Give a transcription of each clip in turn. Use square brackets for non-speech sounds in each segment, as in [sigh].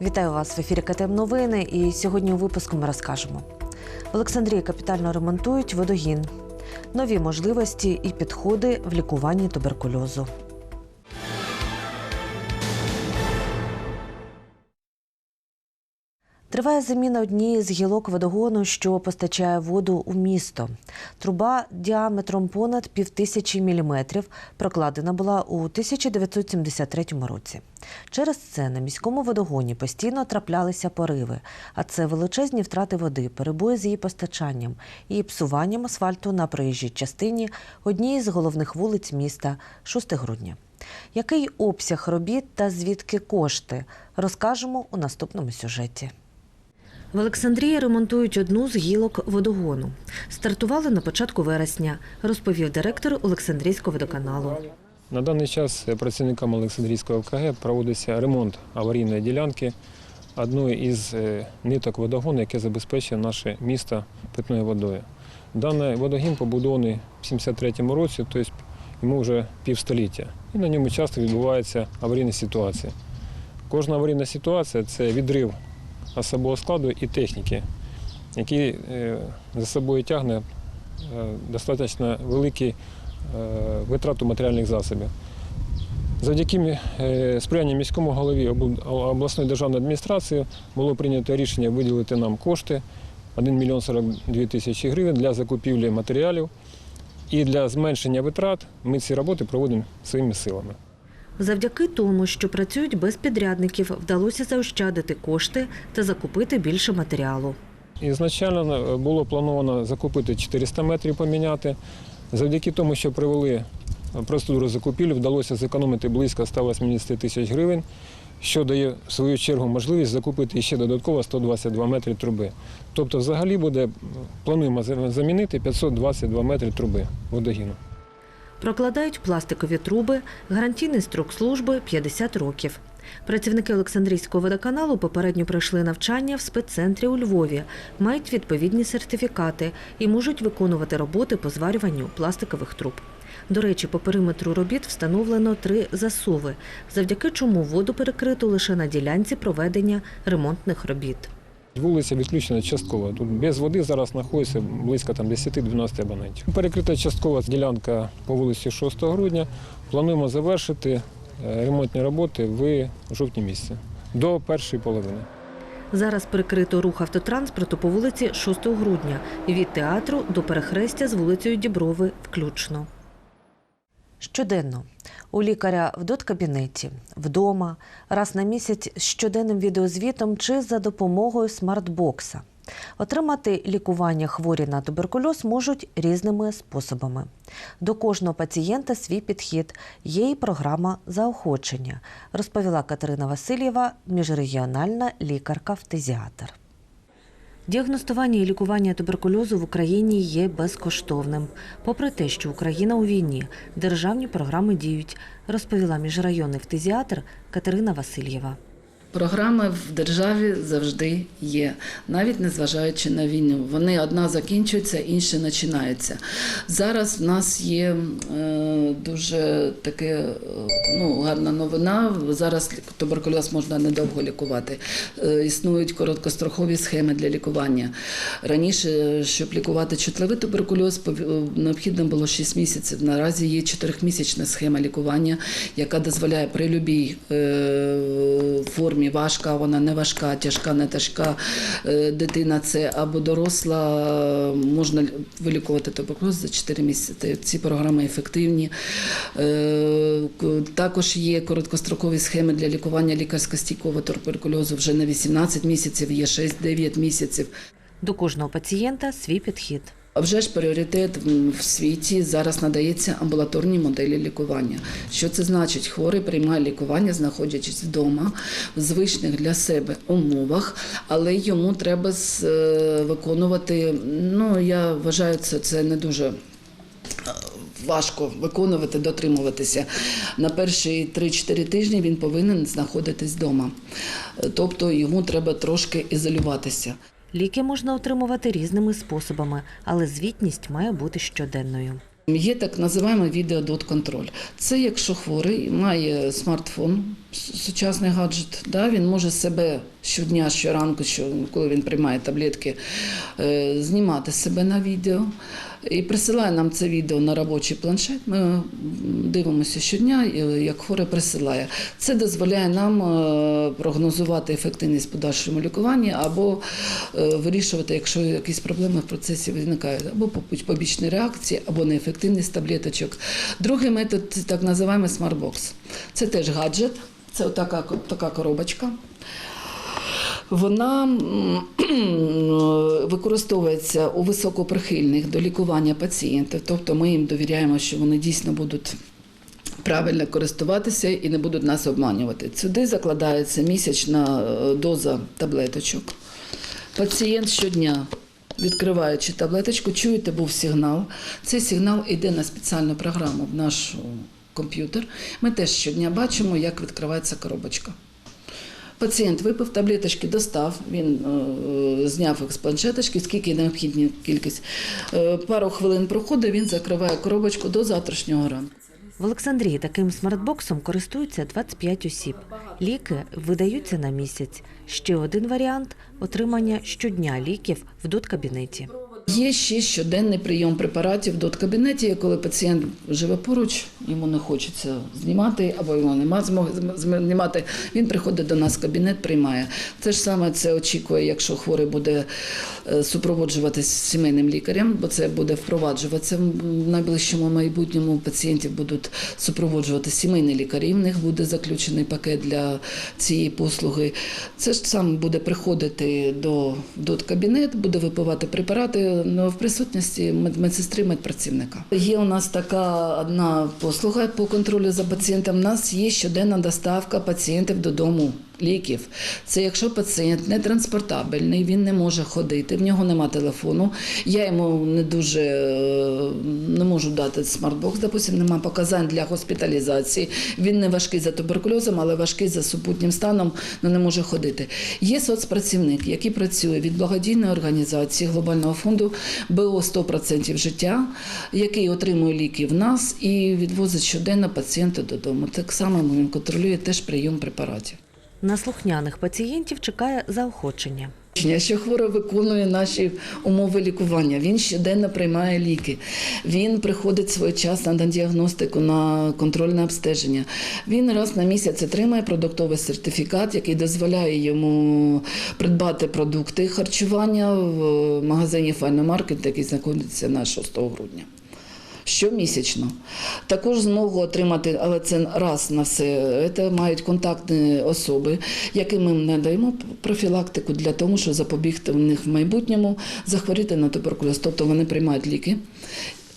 Вітаю вас в ефірі КТМ Новини. І сьогодні у випуску ми розкажемо. В Олександрії капітально ремонтують водогін, нові можливості і підходи в лікуванні туберкульозу. Триває заміна однієї з гілок водогону, що постачає воду у місто. Труба діаметром понад півтисячі міліметрів прокладена була у 1973 році. Через це на міському водогоні постійно траплялися пориви, а це величезні втрати води, перебої з її постачанням і псуванням асфальту на проїжджій частині однієї з головних вулиць міста 6 грудня. Який обсяг робіт та звідки кошти, розкажемо у наступному сюжеті. В Олександрії ремонтують одну з гілок водогону. Стартували на початку вересня, розповів директор Олександрійського водоканалу. На даний час працівникам Олександрійського ОКГ проводиться ремонт аварійної ділянки одної із е, ниток водогону, яке забезпечує наше місто питною водою. Даний водогін побудований в 73-му році, тобто йому вже півстоліття. І на ньому часто відбуваються аварійні ситуації. Кожна аварійна ситуація це відрив особового складу і техніки, який е, за собою тягне е, достатньо великі е, витрату матеріальних засобів. Завдяки сприянню міському голові обласної державної адміністрації було прийнято рішення виділити нам кошти 1 мільйон 42 тисячі гривень для закупівлі матеріалів. І для зменшення витрат ми ці роботи проводимо своїми силами. Завдяки тому, що працюють без підрядників, вдалося заощадити кошти та закупити більше матеріалу. Ізначально е, було плановано закупити 400 метрів поміняти. Завдяки тому, що провели е, процедуру закупівлі, вдалося зекономити близько 180 тисяч гривень, що дає в свою чергу можливість закупити ще додатково 122 метри труби. Тобто, взагалі буде плануємо замінити 522 метри труби водогіну. Прокладають пластикові труби, гарантійний строк служби 50 років. Працівники Олександрійського водоканалу попередньо пройшли навчання в спеццентрі у Львові, мають відповідні сертифікати і можуть виконувати роботи по зварюванню пластикових труб. До речі, по периметру робіт встановлено три засуви, завдяки чому воду перекрито лише на ділянці проведення ремонтних робіт. Вулиця відключена частково. Тут без води зараз знаходиться близько там, 10-12 абонентів. Перекрита часткова ділянка по вулиці 6 грудня. Плануємо завершити е, ремонтні роботи в жовтні місяці до першої половини. Зараз перекрито рух автотранспорту по вулиці 6 грудня від театру до перехрестя з вулицею Діброви включно. Щоденно у лікаря в доткабінеті, вдома, раз на місяць з щоденним відеозвітом чи за допомогою смартбокса. Отримати лікування хворі на туберкульоз можуть різними способами. До кожного пацієнта свій підхід. Є і програма заохочення, розповіла Катерина Васильєва, міжрегіональна лікарка-фтезіатр. Діагностування і лікування туберкульозу в Україні є безкоштовним. Попри те, що Україна у війні, державні програми діють, розповіла міжрайонний фтезіатр Катерина Васильєва. Програми в державі завжди є, навіть незважаючи на війну. Вони одна закінчується, інша починається. Зараз в нас є е, дуже таке е, ну, гарна новина. Зараз туберкульоз можна недовго лікувати. Е, існують короткострокові схеми для лікування. Раніше, щоб лікувати чутливий туберкульоз, необхідно було 6 місяців. Наразі є 4-місячна схема лікування, яка дозволяє при любій е, формі важка, вона не важка, тяжка, не тяжка е, дитина це або доросла, е, можна вилікувати туберкульоз за 4 місяці. Ці програми ефективні. Е, Також є короткострокові схеми для лікування лікарсько-стійкового туберкульозу вже на 18 місяців, є 6-9 місяців. До кожного пацієнта свій підхід. А вже ж пріоритет в- світі зараз надається амбулаторній моделі лікування. Що це значить? Хворий приймає лікування, знаходячись вдома в звичних для себе умовах, але йому треба е, виконувати. Ну я вважаю, це, це не дуже. е, Важко виконувати, дотримуватися. На перші 3-4 тижні він повинен знаходитись вдома. Е, Тобто йому треба трошки ізолюватися. Ліки можна отримувати різними способами, але звітність має бути щоденною. Є так називаємо відеодот-контроль. Це якщо хворий має смартфон, сучасний гаджет, да, він може себе щодня, щоранку, що, коли він приймає таблетки, е, знімати себе на відео. І присилає нам це відео на робочий планшет. Ми дивимося щодня, е, як хворий присилає. Це дозволяє нам е, прогнозувати ефективність подальшому лікуванні або вирішувати, якщо якісь проблеми в процесі виникають, або побічні реакції, або неефективність таблеточок. Другий метод це так називаємо смартбокс. Це теж гаджет, це отака, така коробочка. Вона [clears throat] використовується у високоприхильних до лікування пацієнтів, тобто ми їм довіряємо, що вони дійсно будуть правильно користуватися і не будуть нас обманювати. Сюди закладається місячна е, доза таблеточок. Пацієнт щодня. Відкриваючи таблеточку, чуєте, був сигнал. Цей сигнал йде на спеціальну програму в наш комп'ютер. Ми теж щодня бачимо, як відкривається коробочка. Пацієнт випив таблеточки, достав, він е, зняв їх з планшеточки, скільки необхідна кількість. Е, пару хвилин проходить, він закриває коробочку до завтрашнього ранку. В Олександрії таким смартбоксом користуються 25 осіб. Ліки видаються на місяць. Ще один варіант отримання щодня ліків в доткабінеті. Є ще щоденний прийом препаратів в доткабінеті, коли пацієнт живе поруч, йому не хочеться знімати, або йому нема змоги знімати. Він приходить до нас в кабінет, приймає. Те ж саме це очікує, якщо хворий буде е, супроводжуватись сімейним лікарем, бо це буде впроваджуватися в найближчому майбутньому. Пацієнтів будуть супроводжувати сімейні лікарі. В них буде заключений пакет для цієї послуги. Це ж саме буде приходити до доткабінет, буде випивати препарати в присутності мед- медсестри медпрацівника. Є у нас така одна послуга по контролю за пацієнтом. У нас є щоденна доставка пацієнтів додому. Ліків. Це якщо пацієнт не транспортабельний, він не може ходити, в нього нема телефону. Я йому не дуже е, не можу дати смартбокс, допустим, нема показань для госпіталізації. Він не важкий за туберкульозом, але важкий за супутнім станом, але не може ходити. Є соцпрацівник, який працює від благодійної організації глобального фонду БО 100% життя, який отримує ліки в нас і відвозить щоденно пацієнта додому. Так само він контролює теж прийом препаратів. На слухняних пацієнтів чекає заохочення. Що хворий виконує наші умови лікування. Він щоденно приймає ліки. Він приходить своєчасно на діагностику, на контрольне обстеження. Він раз на місяць отримає продуктовий сертифікат, який дозволяє йому придбати продукти харчування в магазині Файномаркет, який знаходиться на 6 грудня. Щомісячно. Також змогу отримати, але це раз на все. Це мають контактні особи, яким ми надаємо профілактику для того, щоб запобігти в них в майбутньому захворіти на туберкульоз. Тобто вони приймають ліки.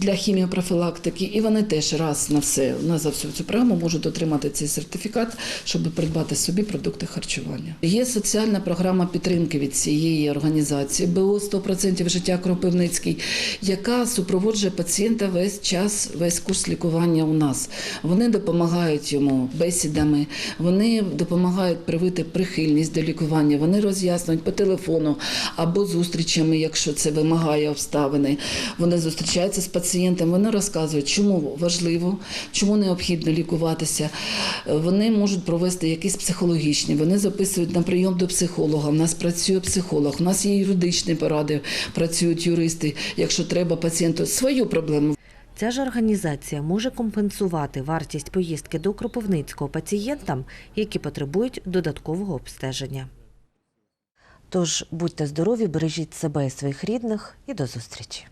Для хіміопрофілактики, і вони теж раз на все на за всю цю програму можуть отримати цей сертифікат, щоб придбати собі продукти харчування. Є соціальна програма підтримки від цієї організації БО 100% життя Кропивницький, яка супроводжує пацієнта весь час, весь курс лікування у нас. Вони допомагають йому бесідами, вони допомагають привити прихильність до лікування. Вони роз'яснюють по телефону або зустрічами, якщо це вимагає обставини. Вони зустрічаються з пацієнтом, вони розказують, чому важливо, чому необхідно лікуватися. Вони можуть провести якісь психологічні, вони записують на прийом до психолога. У нас працює психолог, у нас є юридичні поради, працюють юристи. Якщо треба пацієнту свою проблему Ця ж організація може компенсувати вартість поїздки до Кропивницького пацієнтам, які потребують додаткового обстеження. Тож будьте здорові, бережіть себе і своїх рідних і до зустрічі.